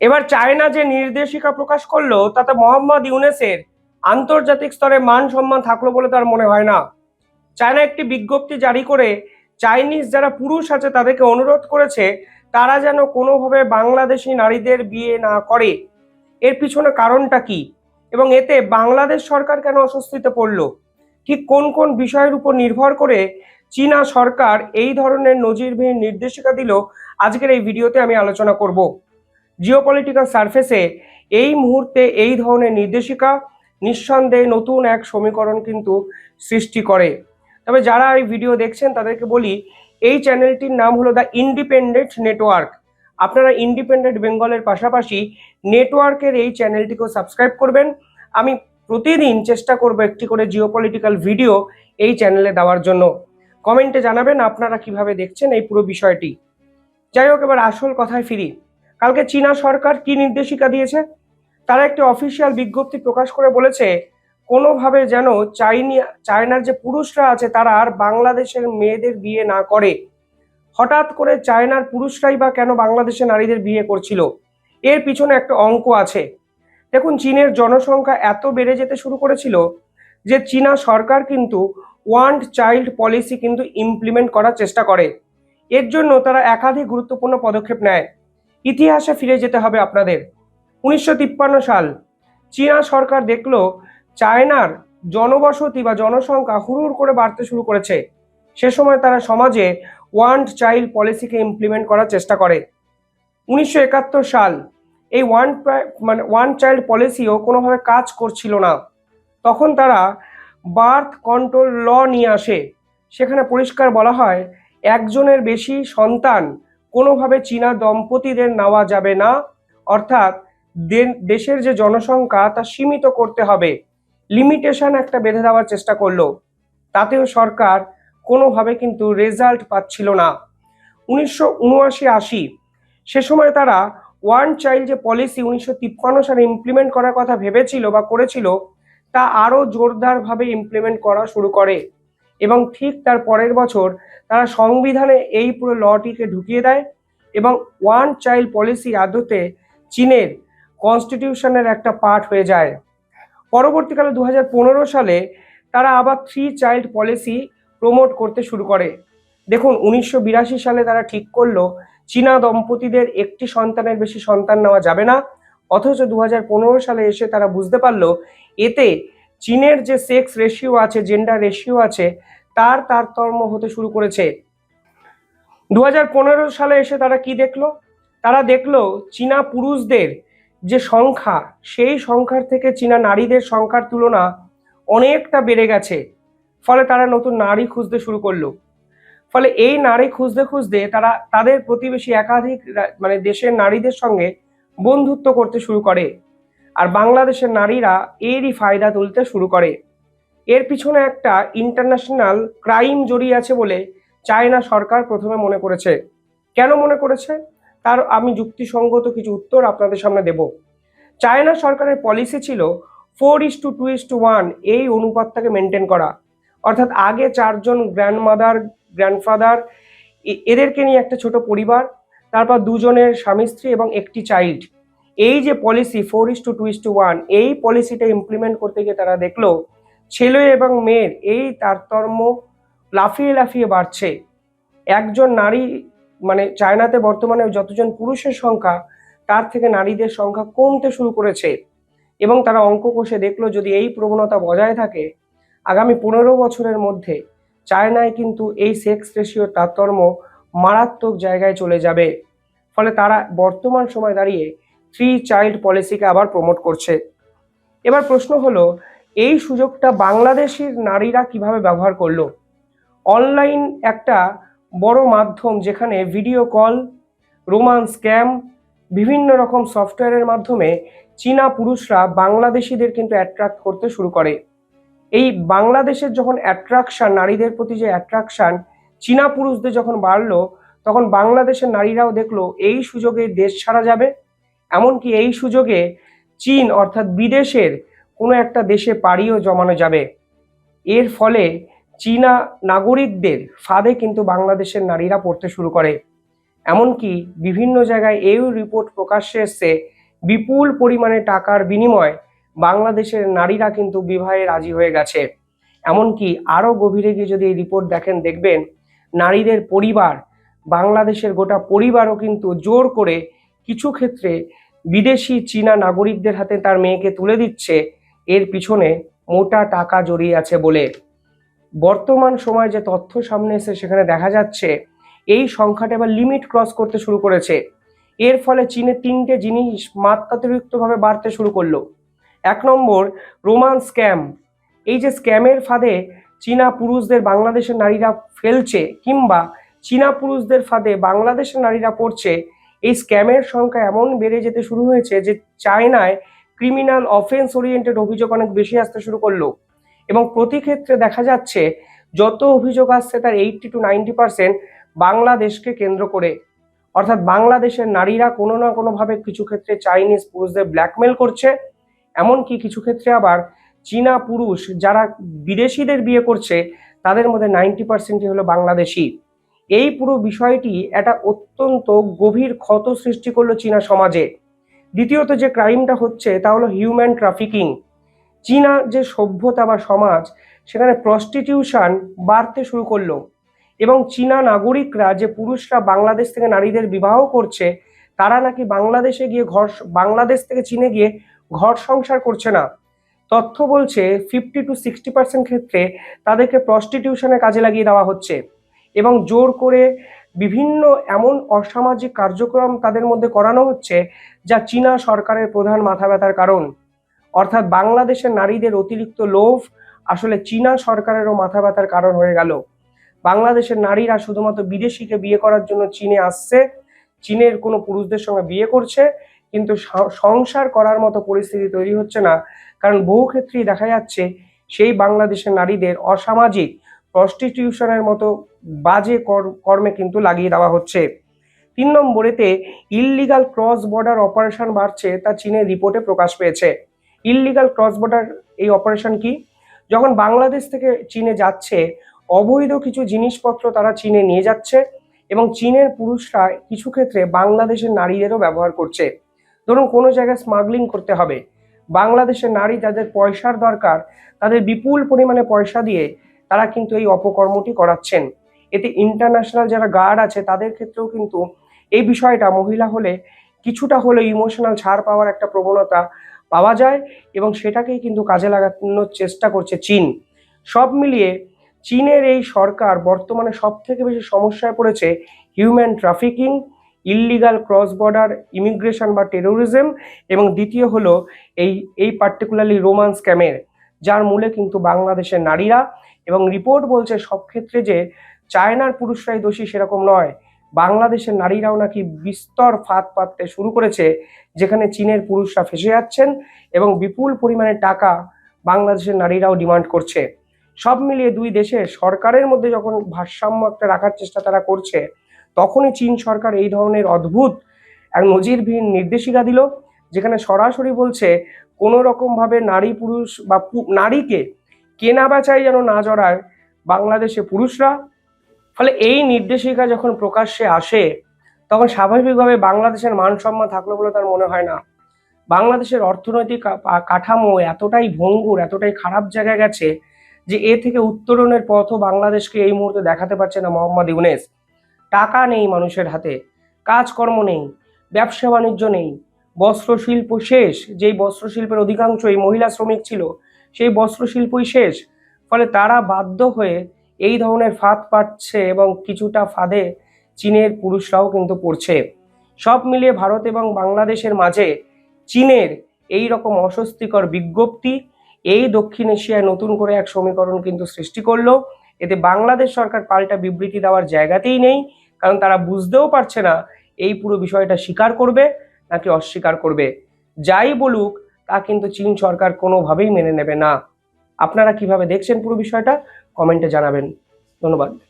এবার চায়না যে নির্দেশিকা প্রকাশ করল, তাতে মোহাম্মদ ইউনেসের আন্তর্জাতিক স্তরে মান সম্মান থাকল বলে তার মনে হয় না। চায়না একটি বিজ্ঞপ্তি জারি করে চাইনিজ যারা পুরুষ আছে তাদেরকে অনুরোধ করেছে, তারা যেন কোনোভাবে বাংলাদেশি নারীদের বিয়ে না করে। এর পিছনে কারণটা কি? এবং এতে বাংলাদেশ সরকার কেন অস্বস্তিতে পড়ল? ঠিক কোন কোন বিষয়ের উপর নির্ভর করে চীনা সরকার এই ধরনের নজিরবিহীন নির্দেশিকা দিল? আজকের এই ভিডিওতে আমি আলোচনা করব। জিওপলিটিক্যাল সারফেসে এই মুহূর্তে এই ধরনের নির্দেশিকা নিঃসন্দেহে নতুন এক সমীকরণ কিন্তু সৃষ্টি করে। তবে যারা এই ভিডিও দেখছেন, তাদেরকে বলি, এই চ্যানেলটির নাম হলো দ্য ইন্ডিপেন্ডেন্ট নেটওয়ার্ক আপনারা ইন্ডিপেন্ডেন্ট বেঙ্গলের পাশাপাশি নেটওয়ার্কের এই চ্যানেলটিকেও সাবস্ক্রাইব করবেন। আমি প্রতিদিন চেষ্টা করব একটি করে জিওপলিটিক্যাল ভিডিও এই চ্যানেলে দেওয়ার জন্য। কমেন্টে জানাবেন আপনারা কীভাবে দেখছেন এই পুরো বিষয়টি। যাই হোক, এবার আসল কথায় ফিরি। কালকে চীনা সরকার কি নির্দেশিকা দিয়েছে? তারা একটি অফিসিয়াল বিজ্ঞপ্তি প্রকাশ করে বলেছে, কোনোভাবে যেন চাইনি, চায়নার যে পুরুষরা আছে তারা আর বাংলাদেশের মেয়েদের বিয়ে না করে। হঠাৎ করে চায়নার পুরুষরাই বা কেন বাংলাদেশে নারীদের বিয়ে করছিল? এর পিছনে একটা অঙ্ক আছে। দেখুন, চীনের জনসংখ্যা এত বেড়ে যেতে শুরু করেছিল যে চীনা সরকার কিন্তু ওয়ান চাইল্ড পলিসি কিন্তু ইমপ্লিমেন্ট করার চেষ্টা করে। এর জন্য তারা একাধিক গুরুত্বপূর্ণ পদক্ষেপ নেয়। ইতিহাসে ফিরে যেতে হবে আপনাদের। উনিশশো তিপ্পান্ন সাল চীনা সরকার দেখল চায়নার জনবসতি বা জনসংখ্যা হুড়ুর করে বাড়তে শুরু করেছে। সে সময় তারা সমাজে ওয়ান চাইল্ড পলিসিকে ইমপ্লিমেন্ট করার চেষ্টা করে। উনিশশো একাত্তর সাল এই ওয়ান মানে ওয়ান চাইল্ড পলিসিও কোনোভাবে কাজ করছিল না। তখন তারা বার্থ কন্ট্রোল ল নিয়ে আসে। সেখানে পরিষ্কার বলা হয়, একজনের বেশি সন্তান কোনোভাবে চীনা দম্পতিদের নেওয়া যাবে না। অর্থাৎ দেশের যে জনসংখ্যা, তা সীমিত করতে হবে। লিমিটেশন একটা বেঁধে দেওয়ার চেষ্টা করল। তাতেও সরকার কোনোভাবে কিন্তু রেজাল্ট পাচ্ছিল না। উনিশশো উনআশি আশি, সে সময় তারা ওয়ান চাইল্ড যে পলিসি উনিশশো তিপ্পান্ন সালে ইমপ্লিমেন্ট করার কথা ভেবেছিল বা করেছিল, তা আরও জোরদারভাবে ইমপ্লিমেন্ট করা শুরু করে। এবং ঠিক তার পরের বছর তারা সংবিধানে এই পুরো লটিকে ঢুকিয়ে দেয় এবং ওয়ান চাইল্ড পলিসি আদতে চীনের কনস্টিটিউশনের একটা পার্ট হয়ে যায়। পরবর্তীকালে দু হাজার পনেরো সালে তারা আবার থ্রি চাইল্ড পলিসি প্রমোট করতে শুরু করে। দেখুন, উনিশশো বিরাশি সালে তারা ঠিক করল, চীনা দম্পতিদের একটি সন্তানের বেশি সন্তান নেওয়া যাবে না, অথচ দু হাজার পনেরো সালে এসে তারা বুঝতে পারল, এতে চীনের যে সেক্স রেশিও আছে জেন্ডার রেশিও আছে, তার তারতম্য হতে শুরু করেছে। দু হাজার পনেরো সালে এসে তারা কি দেখল? তারা দেখল চীনা পুরুষদের যে সংখ্যা, সেই সংখ্যার থেকে চীনা নারীদের সংখ্যার তুলনা অনেকটা বেড়ে গেছে। ফলে তারা নতুন নারী খুঁজতে শুরু করল। ফলে এই নারী খুঁজতে খুঁজতে তারা তাদের প্রতিবেশী একাধিক মানে দেশের নারীদের সঙ্গে বন্ধুত্ব করতে শুরু করে। আর বাংলাদেশের নারীরা এরই ফায়দা তুলতে শুরু করে। এর পিছনে একটা ইন্টারন্যাশনাল ক্রাইম জড়িয়ে আছে বলে চায়না সরকার প্রথমে মনে করেছে। কেন মনে করেছে? তার আমি যুক্তিসঙ্গত কিছু উত্তর আপনাদের সামনে দেব। চায়না সরকারের পলিসি ছিল four is to two two is to one অনুপাতটাকে maintain করা। অর্থাৎ আগে চারজন গ্র্যান্ডমাদার গ্র্যান্ডফাদার এদেরকে নিয়ে একটা ছোট পরিবার, তারপর দুজনের স্বামী স্ত্রী এবং একটি চাইল্ড এই যে policy four is to two two is to one পলিসিটা implement করতে গিয়ে তারা দেখল, ছেলে এবং মেয়ের এই তারতম্য লাফিয়ে লাফিয়ে বাড়ছে। একজন নারী মানে চায়নাতে বর্তমানে যতজন পুরুষের সংখ্যা, তার থেকে নারীদের সংখ্যা কমতে শুরু করেছে। এবং তারা অঙ্ক কষে দেখল, যদি এই প্রবণতা বজায় থাকে, আগামী পনেরো বছরের মধ্যে চায়নায় কিন্তু এই সেক্স রেশিওর তারতম্য মারাত্মক জায়গায় চলে যাবে। ফলে তারা বর্তমান সময় দাঁড়িয়ে থ্রি চাইল্ড পলিসিকে আবার প্রমোট করছে। এবার প্রশ্ন হলো, এই সুযোগটা বাংলাদেশের নারীরা কীভাবে ব্যবহার করল? অনলাইন একটা বড় মাধ্যম যেখানে ভিডিও কল রোমান স্ক্যাম বিভিন্ন রকম সফটওয়্যারের মাধ্যমে চীনা পুরুষরা বাংলাদেশিদের কিন্তু অ্যাট্রাক্ট করতে শুরু করে। এই বাংলাদেশের যখন অ্যাট্রাকশান নারীদের প্রতি যে অ্যাট্রাকশান চীনা পুরুষদের যখন বাড়লো, তখন বাংলাদেশের নারীরাও দেখল, এই সুযোগে দেশ ছাড়া যাবে। এমনকি এই সুযোগে চীন অর্থাৎ বিদেশের কোনো একটা দেশে পাড়িও জমানো যাবে। এর ফলে চীনা নাগরিকদের ফাঁদে কিন্তু বাংলাদেশের নারীরা পড়তে শুরু করে। এমনকি বিভিন্ন জায়গায় এই রিপোর্ট প্রকাশ্যে এসছে, বিপুল পরিমাণে টাকার বিনিময় বাংলাদেশের নারীরা কিন্তু বিবাহে রাজি হয়ে গেছে। এমনকি আরও গভীরে গিয়ে যদি এই রিপোর্ট দেখেন, দেখবেন নারীদের পরিবার, বাংলাদেশের গোটা পরিবারও কিন্তু জোর করে কিছু ক্ষেত্রে বিদেশি চীনা নাগরিকদের হাতে তার মেয়েকে তুলে দিচ্ছে, এর পিছনে মোটা টাকা জড়িয়ে আছে বলে। বর্তমান সময়ে যে তথ্য সামনে এসে সেখানে দেখা যাচ্ছে, এই সংখ্যাটা এবার লিমিট ক্রস করতে শুরু করেছে। এর ফলে চীনে তিনটে জিনিস মাত্রাতিরিক্তভাবে বাড়তে শুরু করল। এক নম্বর, রোমান স্ক্যাম। এই যে স্ক্যামের ফাঁদে চীনা পুরুষদের বাংলাদেশের নারীরা ফেলছে কিংবা চীনা পুরুষদের ফাঁদে বাংলাদেশের নারীরা পড়ছে এই স্ক্যামের সংখ্যা এমন বেড়ে যেতে শুরু হয়েছে যে চায়নায় ক্রিমিনাল অফেন্স ওরিয়েন্টেড অভিযোগ অনেক বেশি আসতে শুরু করল। এবং প্রতি ক্ষেত্রে দেখা যাচ্ছে যত অভিযোগ আসছে তার এইটটি টু নাইনটি পার্সেন্ট বাংলাদেশকে কেন্দ্র করে। অর্থাৎ বাংলাদেশের নারীরা কোনো না কোনোভাবে কিছু ক্ষেত্রে চাইনিজ পুরুষদের ব্ল্যাকমেল করছে। এমনকি কিছু ক্ষেত্রে আবার চীনা পুরুষ যারা বিদেশিদের বিয়ে করছে, তাদের মধ্যে নাইনটি পার্সেন্টই হলো বাংলাদেশি। এই পুরো বিষয়টি একটা অত্যন্ত গভীর ক্ষত সৃষ্টি করল চীনা সমাজে। দ্বিতীয়ত যে ক্রাইমটা হচ্ছে, তা হলো হিউম্যান ট্রাফিকিং চীনা যে সভ্যতা বা সমাজ, সেখানে প্রস্টিটিউশন বাড়তে শুরু করল এবং চীনা নাগরিকরা, যে পুরুষরা বাংলাদেশ থেকে নারীদের বিবাহ করছে, তারা নাকি বাংলাদেশে গিয়ে ঘর, বাংলাদেশ থেকে চীনে গিয়ে ঘর সংসার করছে না। তথ্য বলছে ফিফটি টু সিক্সটি পার্সেন্ট ক্ষেত্রে তাদেরকে প্রস্টিটিউশনের কাজে লাগিয়ে দেওয়া হচ্ছে। এবং জোর করে বিভিন্ন এমন অসামাজিক কার্যক্রম তাদের মধ্যে করানো হচ্ছে যা চীনা সরকারের প্রধান মাথা ব্যথার কারণ। অর্থাৎ বাংলাদেশের নারীদের অতিরিক্ত লোভ আসলে চীনা সরকারেরও মাথা ব্যথার কারণ হয়ে গেল। বাংলাদেশের নারীরা শুধুমাত্র বিদেশিকে বিয়ে করার জন্য চীনে আসছে, চীনের কোনো পুরুষদের সঙ্গে বিয়ে করছে, কিন্তু সংসার করার মতো পরিস্থিতি তৈরি হচ্ছে না। কারণ বহু ক্ষেত্রেই দেখা যাচ্ছে সেই বাংলাদেশের নারীদের অসামাজিক প্রস্টিটিউশনের মতো বাজে কর্মে কিন্তু লাগিয়ে দেওয়া হচ্ছে। তিন নম্বরেতে, ইললিগাল ক্রস বর্ডার অপারেশন বাড়ছে তা চীনের রিপোর্টে প্রকাশ পেয়েছে। ইললিগাল ক্রস বর্ডার, এই অপারেশন কি? যখন বাংলাদেশ থেকে চীনে যাচ্ছে, অবৈধ কিছু জিনিসপত্র তারা চীনে নিয়ে যাচ্ছে এবং চীনের পুরুষরা কিছু ক্ষেত্রে বাংলাদেশের নারীদেরও ব্যবহার করছে। ধরুন, কোনো জায়গায় স্মাগলিং করতে হবে। বাংলাদেশের নারী যাদের পয়সার দরকার, তাদের বিপুল পরিমাণে পয়সা দিয়ে তারা কিন্তু এই অপকর্মটি করাচ্ছেন। এতে ইন্টারন্যাশনাল যারা গার্ড আছে, তাদের ক্ষেত্রেও কিন্তু এই বিষয়টা, মহিলা হলে কিছুটা হলে ইমোশনাল ছাড় পাওয়ার একটা প্রবণতা পাওয়া যায় এবং সেটাকেই কিন্তু কাজে লাগানোর চেষ্টা করছে চীন। সব মিলিয়ে চীনের এই সরকার বর্তমানে সব থেকে বেশি সমস্যায় পড়েছে human trafficking illegal cross border immigration বা টেরোরিজম এবং দ্বিতীয় হলো এই এই পার্টিকুলারলি রোমান স্ক্যামের যার মূলে কিন্তু বাংলাদেশের নারীরা এবং রিপোর্ট বলছে সব ক্ষেত্রে যে চায়নার পুরুষরাই দোষী সেরকম নয়। বাংলাদেশের নারীরাও নাকি বিস্তর ফাঁদ পাততে শুরু করেছে, যেখানে চীনের পুরুষরা ফেসে যাচ্ছেন এবং বিপুল পরিমাণে টাকা বাংলাদেশের নারীরাও ডিমান্ড করছে। সব মিলিয়ে দুই দেশের সরকারের মধ্যে যখন ভারসাম্য একটা রাখার চেষ্টা তারা করছে, তখনই চীন সরকার এই ধরনের অদ্ভুত এক নজিরবিহীন নির্দেশিকা দিল, যেখানে সরাসরি বলছে কোনো রকমভাবে নারী পুরুষ বা নারীকে কেনা বেচায় যেন না জড়ায় বাংলাদেশে পুরুষরা? ফলে এই নির্দেশিকা যখন প্রকাশ্যে আসে, তখন স্বাভাবিকভাবে বাংলাদেশের মানসম্মান থাকল বলে তার মনে হয় না। বাংলাদেশের অর্থনৈতিক কাঠামো এতটাই ভঙ্গুর, এতটাই খারাপ জায়গায় গেছে যে এ থেকে উত্তরণের পথও বাংলাদেশকে এই মুহূর্তে দেখাতে পারছে না মোহাম্মদ ইউনেস। টাকা নেই মানুষের হাতে, কাজকর্ম নেই ব্যবসা বাণিজ্য নেই, বস্ত্রশিল্প শেষ। যেই বস্ত্রশিল্পের অধিকাংশ এই মহিলা শ্রমিক ছিল সেই বস্ত্রশিল্পই শেষ। ফলে তারা বাধ্য হয়ে এই ধরনের ফাঁদ পাচ্ছে এবং কিছুটা ফাঁদে চীনের পুরুষরাও কিন্তু পড়ছে। সব মিলিয়ে ভারত এবং বাংলাদেশের মাঝে চীনের এই রকম অস্বস্তিকর বিজ্ঞপ্তি এই দক্ষিণ এশিয়ায় নতুন করে এক সমীকরণ কিন্তু সৃষ্টি করল। এতে বাংলাদেশ সরকার পাল্টা বিবৃতি দেওয়ার জায়গাতেই নেই, কারণ তারা বুঝতেও পারছে না এই পুরো বিষয়টা স্বীকার করবে নাকি অস্বীকার করবে। যাই বলুক তা কিন্তু চীন সরকার কোনোভাবেই মেনে নেবে না। আপনারা কীভাবে দেখছেন পুরো বিষয়টা, কমেন্টে জানাবেন। ধন্যবাদ।